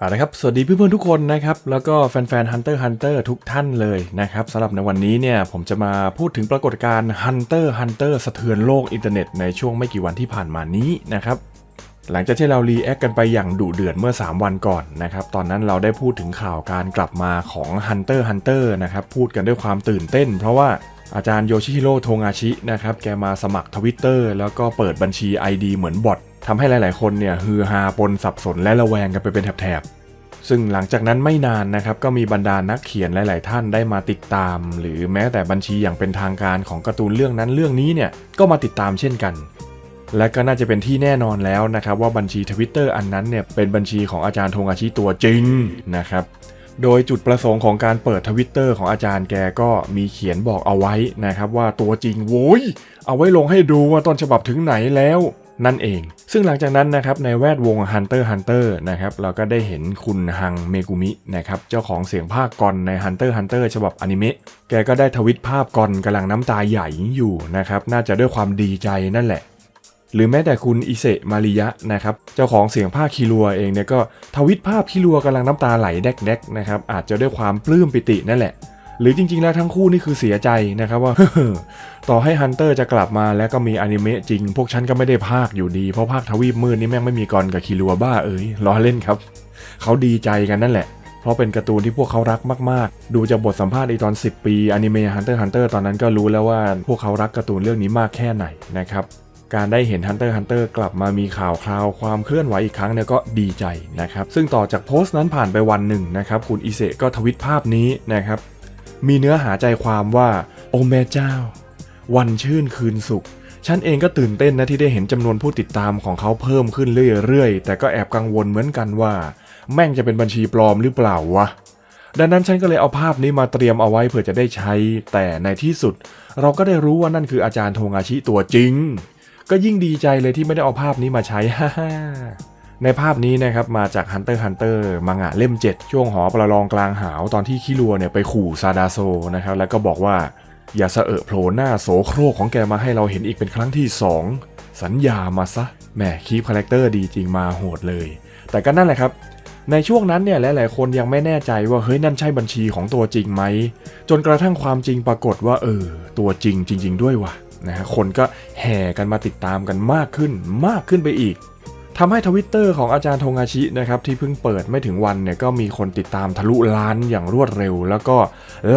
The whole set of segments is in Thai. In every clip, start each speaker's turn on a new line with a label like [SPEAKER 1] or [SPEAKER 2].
[SPEAKER 1] เอาละครับ สวัสดีเพื่อนๆทุกคนนะครับ แล้วก็แฟนๆ Hunter Hunter ทุกท่านเลยนะครับสำหรับในวันนี้เนี่ยผมจะมาพูดถึงปรากฏการณ์ Hunter Hunter สะเทือนโลกอินเทอร์เน็ตในช่วงไม่กี่วันที่ผ่านมานี้นะครับ หลังจากที่เรารีแอคกันไปอย่างดุเดือดเมื่อ 3 วันก่อนนะครับ ตอนนั้นเราได้พูดถึงข่าวการกลับมาของ Hunter Hunter นะครับ พูดกันด้วยความตื่นเต้น เพราะว่าอาจารย์โยชิฮิโร่โทงาชินะครับ แกมาสมัครทวิตเตอร์แล้วก็เปิดบัญชี ID เหมือนบอททำให้หลาย ๆ คนเนี่ยฮือฮาปนสับสนและระแวงกันไปเป็นแถบๆซึ่งหลังจากนั้นไม่นานนะครับก็มีบรรดานักเขียนหลาย ๆ ท่านได้มาติดตาม หรือแม้แต่บัญชีอย่างเป็นทางการของการ์ตูนเรื่องนั้นเรื่องนี้เนี่ยก็มาติดตามเช่นกัน และก็น่าจะเป็นที่แน่นอนแล้วนะครับว่าบัญชีทวิตเตอร์อันนั้นเนี่ยเป็นบัญชีของอาจารย์ธงอาชิตัวจริงนะครับโดยจุดประสงค์ของการเปิดทวิตเตอร์ของอาจารย์แกก็มีเขียนบอกเอาไว้นะครับว่าตัวจริงโว้ยเอาไว้ลงให้ดูว่าต้นฉบับถึงไหนแล้วนั่นเอง ซึ่งหลังจากนั้นนะครับในแวดวง Hunter Hunter นะครับเราก็ได้เห็นคุณฮังเมกุมินะครับเจ้าของเสียงภาคกอนใน Hunter Hunter ฉบับอนิเมะแกก็ได้ทวิตภาพกอนกำลังน้ำตาใหญ่อยู่นะครับน่าจะด้วยความดีใจนั่นแหละ หรือแม้แต่คุณอิเซมาริยะนะครับเจ้าของเสียงภาคคิรัวเองเนี่ยก็ทวิตภาพคิรัวกำลังน้ำตาไหลแดกๆนะครับอาจจะด้วยความปลื้มปิตินั่นแหละ หรือจริงๆแล้วทั้งคู่นี่คือเสียใจนะครับว่าต่อให้ฮันเตอร์จะกลับมาแล้วก็มีอนิเมะจริง พวกฉันก็ไม่ได้ภาคอยู่ดี เพราะภาคทวีปมืดนี่แม่งไม่มีกรกับคิรัวบ้าเอ้ยล้อเล่นครับ เขาดีใจกันนั่นแหละเพราะเป็นการ์ตูนที่พวกเขารักมากๆ ดูจากบทสัมภาษณ์ไอตอน 10 ปีอนิเมะ Hunter x Hunter ตอนนั้นก็รู้แล้วว่าพวกเขารักการ์ตูนเรื่องนี้มากแค่ไหนนะครับ การได้เห็น Hunter Hunter กลับมามีข่าวคราวความเคลื่อนไหวอีกครั้งเนี่ยก็ดีใจนะครับ ซึ่งต่อจากโพสต์นั้นผ่านไปวันหนึ่งนะครับคุณอิเซก็ทวิตภาพนี้นะครับ มีเนื้อหาใจความว่าโอแม่เจ้า วันชื่นคืนสุขฉันเองก็ตื่นเต้นนะที่ได้เห็นจำนวนผู้ติดตามของเขาเพิ่มขึ้นเรื่อยๆ แต่ก็แอบกังวลเหมือนกันว่า แม่งจะเป็นบัญชีปลอมหรือเปล่าวะ ดังนั้นฉันก็เลยเอาภาพนี้มาเตรียมเอาไว้เผื่อจะได้ใช้ แต่ในที่สุด เราก็ได้รู้ว่านั่นคืออาจารย์โทงอาชิตัวจริง ก็ยิ่งดีใจเลยที่ไม่ได้เอาภาพนี้มาใช้ฮ่าในภาพนี้นะครับมาจาก Hunter Hunter มังงะเล่ม 7 ช่วงหอประลองกลางหาวตอนที่คิรัวเนี่ยไปขู่ซาดาโซนะครับแล้วก็บอกว่าอย่าเสอะโผล่หน้าโสโครกของแกมาให้เราเห็นอีกเป็นครั้งที่ 2 สัญญามาซะแหมคีปคาแรคเตอร์ดีจริงมาโหดเลย แต่ก็นั่นแหละครับ ในช่วงนั้นเนี่ยหลายๆคนยังไม่แน่ใจว่าเฮ้ยนั่นใช่บัญชีของตัวจริงไหมจนกระทั่งความจริงปรากฏว่าเออตัวจริงจริง ๆ ด้วยว่ะ นะฮะคนก็แห่กันมาติดตามกันมากขึ้นมากขึ้นไปอีกทำให้ทวิตเตอร์ของอาจารย์ธงอาชินะครับที่เพิ่งเปิดไม่ถึงวันเนี่ยก็มีคนติดตามทะลุล้านอย่างรวดเร็ว แล้วก็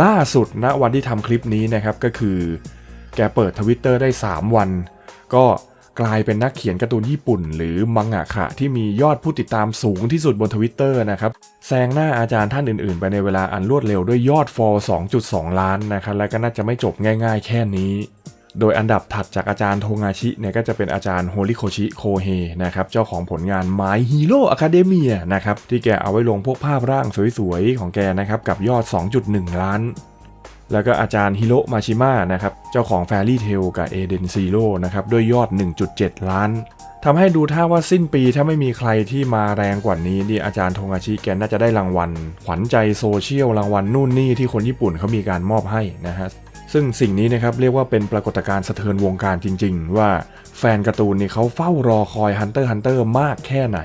[SPEAKER 1] ล่าสุดณวันที่ทำคลิปนี้นะครับก็คือ แกเปิดทวิตเตอร์ได้ 3 วัน ก็กลายเป็นนักเขียนการ์ตูนญี่ปุ่น หรือมังงะขะที่มียอดผู้ติดตามสูงที่สุดบนทวิตเตอร์นะครับแซงหน้าอาจารย์ท่านอื่นๆ ไปในเวลาอันรวดเร็วด้วยยอดฟอล2.2 ล้านนะครับและก็น่าจะไม่จบง่าย ๆ แค่นี้ โดยอันดับถัดจากอาจารย์โทงาชิเนี่ยก็จะเป็นอาจารย์โฮริโคชิโคเฮนะครับเจ้าของผลงาน My Hero Academia นะครับที่แกเอาไว้ลงพวกภาพร่างสวยๆ ของแกนะครับกับยอด 2.1 ล้าน แล้วก็อาจารย์ฮิโรมาชิมะนะครับเจ้าของ Fairy Tail กับ Eden Zero นะครับด้วยยอด 1.7 ล้านทำให้ดูท่าว่าสิ้นปีถ้าไม่มีใครที่มาแรงกว่านี้นี่อาจารย์โทงาชิแกน่าจะได้รางวัล ขวัญใจโซเชียลรางวัลนู่นนี่ที่คนญี่ปุ่นเขามีการมอบให้นะฮะ ซึ่งสิ่งนี้นะครับเรียกว่าเป็นปรากฏการณ์สะเทือนวงการจริง ๆ ว่าแฟนการ์ตูนนี่เขาเฝ้ารอคอย Hunter x Hunter มากแค่ไหน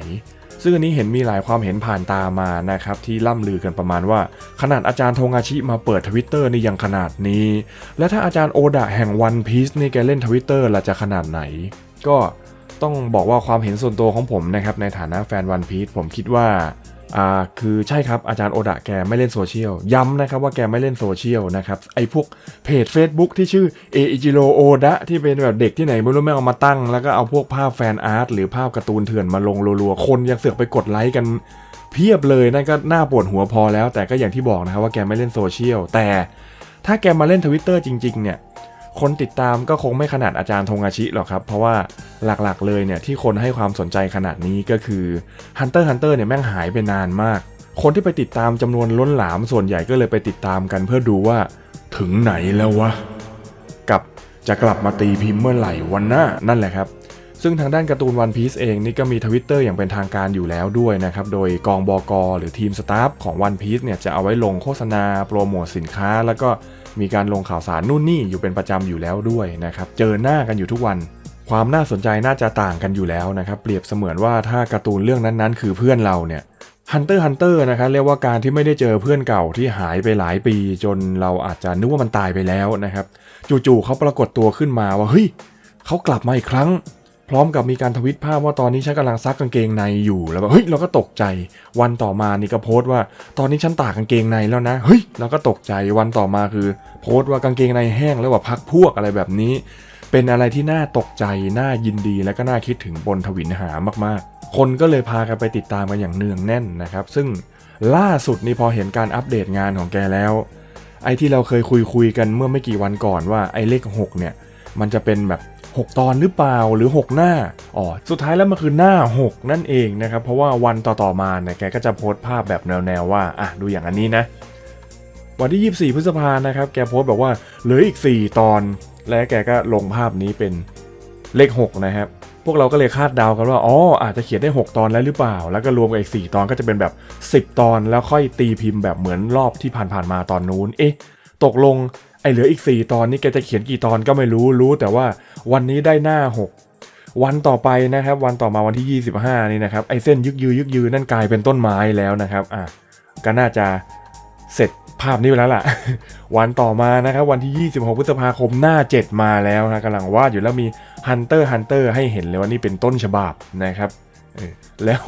[SPEAKER 1] ซึ่งอันนี้เห็นมีหลายความเห็นผ่านตามานะครับที่ล่ำลือกันประมาณว่า ขนาดอาจารย์โทงอาชิมาเปิดทวิตเตอร์นี่ยังขนาดนี้ และถ้าอาจารย์โอดะแห่งวันพีซนี่แกเล่นทวิตเตอร์ละจะขนาดไหน ก็ต้องบอกว่าความเห็นส่วนตัวของผมนะครับในฐานะแฟนวันพีซผมคิดว่า อ่าคือใช่ครับอาจารย์โอดะแกไม่เล่นโซเชียล ย้ำนะครับว่าแกไม่เล่นโซเชียลนะครับไอ้พวกเพจ Facebook ที่ชื่อเออิจิโรโอดะที่เป็นแบบเด็กที่ไหนไม่รู้ไม่เอามาตั้ง แล้วก็เอาพวกภาพแฟนอาร์ตหรือภาพการ์ตูนเถื่อนมาลงรัวๆ คนยังเสือกไปกดไลค์กัน เพียบเลยนั่นก็น่าปวดหัวพอแล้ว แต่ก็อย่างที่บอกนะครับว่าแกไม่เล่นโซเชียลแต่ถ้าแกมาเล่นทวิตเตอร์จริงๆเนี่ย คนติดตามก็คงไม่ขนาดอาจารย์ธงอาชิหรอกครับ เพราะว่าหลักๆเลยเนี่ยที่คนให้ความสนใจขนาดนี้ก็คือ Hunter x Hunter เนี่ยแม่งหายไปนานมาก คนที่ไปติดตามจำนวนล้นหลามส่วนใหญ่ก็เลยไปติดตามกันเพื่อดูว่าถึงไหนแล้ววะ กับจะกลับมาตีพิมพ์เมื่อไหร่วันหน้านั่นแหละครับซึ่งทางด้านการ์ตูนวันพี e เองนี่ก็มีทวิตเตอร์อย่างเป็นทางการอยู่แล้วด้วยนะครับ โดยกองบอกหรือทีมสตาฟของ One Piece เนี่ยจะเอาไว้ลงโฆษณา โปรโมทสินค้า แล้วก็ มีการลงข่าวสารนู่นนี่อยู่เป็นประจำอยู่แล้วด้วยนะครับเจอหน้ากันอยู่ทุกวันความน่าสนใจน่าจะต่างกันอยู่แล้วนะครับ เปรียบเสมือนว่าถ้าการ์ตูนเรื่องนั้นๆ คือเพื่อนเราเนี่ย Hunter x Hunter นะครับเรียกว่าการที่ไม่ได้เจอเพื่อนเก่าที่หายไปหลายปี จนเราอาจจะนึกว่ามันตายไปแล้วนะครับ จู่ๆเขาปรากฏตัวขึ้นมาว่าเฮ้ยเขากลับมาอีกครั้ง พร้อมกับมีการทวิตภาพว่าตอนนี้ฉันกำลังซักกางเกงในอยู่แล้วแบบเฮ้ยเราก็ตกใจ วันต่อมานี่ก็โพสต์ว่า ตอนนี้ฉันตากกางเกงในแล้วนะเฮ้ยเราก็ตกใจวันต่อมาคือ โพสต์ว่ากางเกงในแห้งแล้วว่าพักพวกอะไรแบบนี้ เป็นอะไรที่น่าตกใจน่ายินดีและก็น่าคิดถึงบนทวินหามากๆ คนก็เลยพากันไปติดตามกันอย่างเนืองแน่นนะครับ ซึ่งล่าสุดนี่พอเห็นการอัปเดตงานของแกแล้ว ไอ้ที่เราเคยคุยคุยกันเมื่อไม่กี่วันก่อนว่าไอ้เลข6เนี่ยมันจะเป็นแบบ 6 ตอนหรือเปล่าหรือ 6 หน้าอ๋อสุดท้ายแล้วมันคือหน้า 6 นั่นเองนะครับ เพราะว่าวันต่อๆมาเนี่ยแกก็จะโพสต์ภาพแบบแนวๆว่าอะดูอย่างอันนี้นะ วันที่ 24 พฤษภานะครับแกโพสต์บอกว่าเหลืออีก 4 ตอน และแกก็ลงภาพนี้เป็นเลข 6 นะครับพวกเราก็เลยคาดเดากันว่า อ๋อ อาจจะเขียนได้ 6 ตอนแล้วหรือเปล่า แล้วก็รวมกับอีก 4 ตอนก็จะเป็นแบบ 10 ตอน แล้วค่อยตีพิมพ์แบบเหมือนรอบที่ผ่านๆมาตอนนู้น เอ๊ะ ตกลง เหลืออีก 4 ตอนนี้แกจะเขียนกี่ตอนก็ไม่รู้รู้แต่ว่าวันนี้ได้หน้า 6 วันต่อไปนะครับ วันต่อมาวันที่ 25 นี่นะครับไอ้เส้นยึกยือยึกยือนั่นกลายเป็นต้นไม้แล้วนะครับอะก็น่าจะเสร็จภาพนี้ไปแล้วล่ะ วันต่อมานะครับวันที่ 26 พฤษภาคมหน้า 7 มาแล้วนะกำลังวาดอยู่แล้วมี Hunter Hunter ให้เห็นเลยว่านี่เป็นต้นฉบับนะครับแล้ว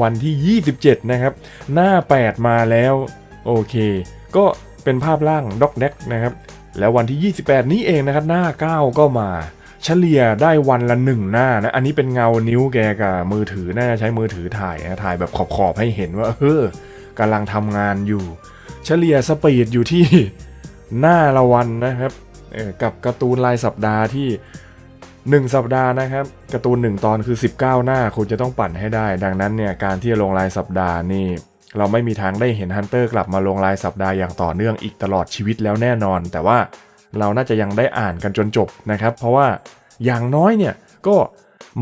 [SPEAKER 1] วันที่ 27 นะครับ หน้า 8 มาแล้ว โอเค ก็ เป็นภาพล่างด็อกแดกนะครับ แล้ววันที่ 28 นี้เองนะครับหน้า 9 ก็มาเฉลี่ยได้วันละหนึ่งหน้านะ อันนี้เป็นเงานิ้วแกกับมือถือน่าจะใช้มือถือถ่ายนะถ่ายแบบขอบๆให้เห็นว่าเออกำลังทำงานอยู่ เฉลี่ยสปีดอยู่ที่หน้าละวันนะครับออกับการ์ตูนรายสัปดาห์ที่ 1 สัปดาห์นะครับการ์ตูน 1 ตอนคือ 19 หน้าคุณจะต้องปั่นให้ได้ ดังนั้นเนี่ยการที่จะลงรายสัปดาห์นี่ เราไม่มีทางได้เห็นฮันเตอร์กลับมาลงรายสัปดาห์อย่างต่อเนื่องอีกตลอดชีวิตแล้วแน่นอน แต่ว่าเราน่าจะยังได้อ่านกันจนจบนะครับ เพราะว่าอย่างน้อยเนี่ยก็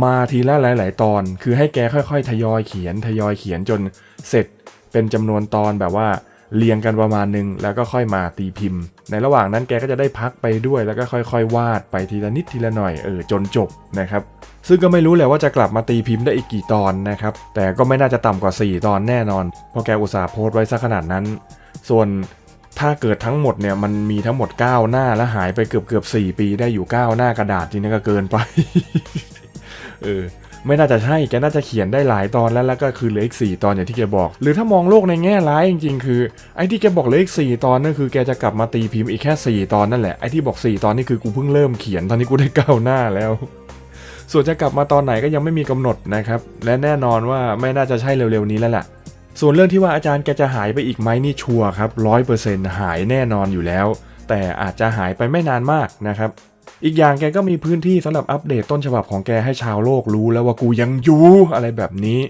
[SPEAKER 1] มาทีละหลาย ๆ ตอน คือให้แกค่อย ๆ ทยอยเขียนทยอยเขียนจนเสร็จเป็นจำนวนตอนแบบว่า เรียงกันประมาณหนึ่งแล้วก็ค่อยมาตีพิมพ์ ในระหว่างนั้นแกก็จะได้พักไปด้วยแล้วก็ค่อยๆ วาดไปทีละนิดทีละหน่อยเออจนจบนะครับซึ่งก็ไม่รู้แหละว่าจะกลับมาตีพิมพ์ได้อีกกี่ตอนนะครับแต่ก็ไม่น่าจะต่ำกว่า 4 ตอนแน่นอนเพราะแกอุตส่าห์โพสต์ไว้ซะขนาดนั้น ส่วนถ้าเกิดทั้งหมดเนี่ยมันมีทั้งหมด 9 หน้าแล้วหายไปเกือบเกือบๆ4ปีได้อยู่ 9 หน้ากระดาษจริงๆก็เกินไป เออ ไม่น่าจะใช่แกน่าจะเขียนได้หลายตอนแล้วแล้วก็คือเหลืออีก 4 ตอนอย่างที่แกบอก หรือถ้ามองโลกในแง่ร้ายจริงๆ คือไอ้ที่แกบอกเหลืออีก 4 ตอนนั่นคือแกจะกลับมาตีพิมพ์อีกแค่ 4 ตอนนั่นแหละไอ้ที่บอก 4 ตอนนี่คือกูเพิ่งเริ่มเขียนตอนนี้กูได้เก้าหน้าแล้วส่วนจะกลับมาตอนไหนก็ยังไม่มีกำหนดนะครับ และแน่นอนว่าไม่น่าจะใช่เร็วๆนี้แล้วล่ะส่วนเรื่องที่ว่าอาจารย์แกจะหายไปอีกไหมนี่ชัวร์ครับร้อยเปอร์เซ็นต์หายแน่นอนอยู่แล้ว แต่อาจจะหายไปไม่นานมากนะครับ อีกอย่างแกก็มีพื้นที่สำหรับอัปเดตต้นฉบับของแกให้ชาวโลกรู้แล้วว่ากูยังอยู่อะไรแบบนี้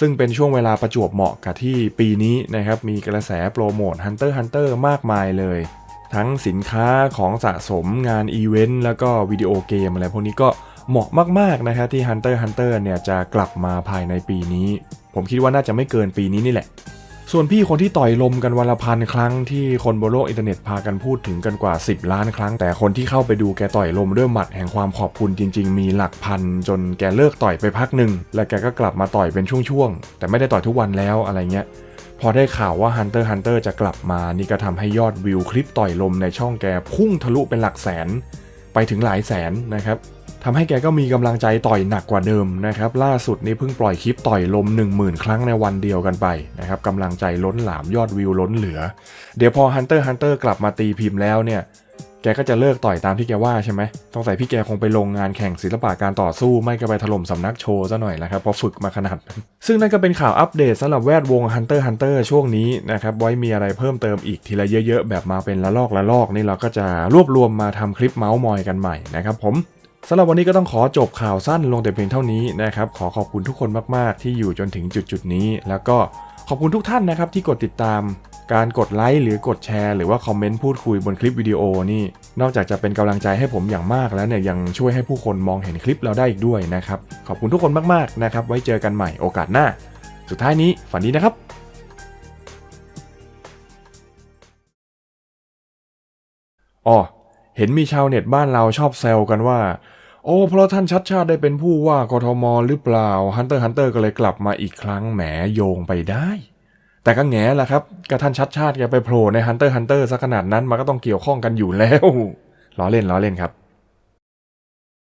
[SPEAKER 1] ซึ่งเป็นช่วงเวลาประจวบเหมาะกับที่ปีนี้นะครับมีกระแสโปรโมท Hunter Hunter มากมายเลย ทั้งสินค้าของสะสมงานอีเวนต์แล้วก็วิดีโอเกมอะไรพวกนี้ก็เหมาะมากๆนะครับที่ Hunter Hunter เนี่ยจะกลับมาภายในปีนี้ ผมคิดว่าน่าจะไม่เกินปีนี้นี่แหละ ส่วนพี่คนที่ต่อยลมกันวันละพันครั้งที่คนบนโลกอินเทอร์เน็ตพากันพูดถึงกันกว่า 10 ล้านครั้ง แต่คนที่เข้าไปดูแกต่อยลมด้วยหมัดแห่งความขอบคุณจริง ๆ มีหลักพัน จนแกเลิกต่อยไปพักหนึ่งและแกก็กลับมาต่อยเป็นช่วงๆแต่ไม่ได้ต่อยทุกวันแล้วอะไรเงี้ยพอได้ข่าวว่า Hunter Hunter จะกลับมานี่ก็ทำให้ยอดวิวคลิปต่อยลมในช่องแกพุ่งทะลุเป็นหลักแสน ไปถึงหลายแสนนะครับ ทำให้แกก็มีกำลังใจต่อยหนักกว่าเดิมนะครับล่าสุดนี้เพิ่งปล่อยคลิปต่อยลม 10,000 ครั้งในวันเดียวกันไปนะครับกำลังใจล้นหลามยอดวิวล้นเหลือ เดี๋ยวพอ Hunter x Hunter กลับมาตีพิมพ์แล้วเนี่ยแกก็จะเลิกต่อยตามที่แกว่าใช่ไหมต้องใส่พี่แกคงไปลงงานแข่งศิลปะการต่อสู้ไม่ก็ไปถล่มสำนักโชว์ซะหน่อยนะครับเพราะฝึกมาขนาดนั้นซึ่งนั่นก็เป็นข่าวอัปเดตสำหรับแวดวง Hunter Hunter ช่วงนี้นะครับ ไว้มีอะไรเพิ่มเติมอีกทีละเยอะๆ แบบมาเป็นละลอกละลอกนี่เราก็จะรวบรวมมาทำคลิปเมาส์มอยกันใหม่นะครับผม สำหรับวันนี้ก็ต้องขอจบข่าวสั้นลงแต่เพียงเท่านี้นะครับ ขอขอบคุณทุกคนมาก ๆ ที่อยู่จนถึงจุดจุดนี้ แล้วก็ขอบคุณทุกท่านนะครับที่กดติดตาม การกดไลค์หรือกดแชร์ หรือว่าคอมเมนต์พูดคุยบนคลิปวิดีโอนี่ นอกจากจะเป็นกำลังใจให้ผมอย่างมากแล้วเนี่ยยังช่วยให้ผู้คนมองเห็นคลิปเราได้อีกด้วยนะครับ ขอบคุณทุกคนมาก ๆ นะครับ ไว้เจอกันใหม่โอกาสหน้า สุดท้ายนี้ฝันดีนะครับอ๋อ เห็นมีชาวเน็ตบ้านเราชอบแซวกันว่า โอ้ เพราะท่านชัดชาติได้เป็นผู้ว่ากทมหรือเปล่าฮันเตอร์ฮันเตอร์ก็เลยกลับมาอีกครั้งแหมโยงไปได้ แต่ก็แง่ละครับก็ท่านชัดชาติแกไปโผล่ในฮันเตอร์ฮันเตอร์ซะขนาดนั้นมันก็ต้องเกี่ยวข้องกันอยู่แล้วล้อเล่นล้อเล่นครับ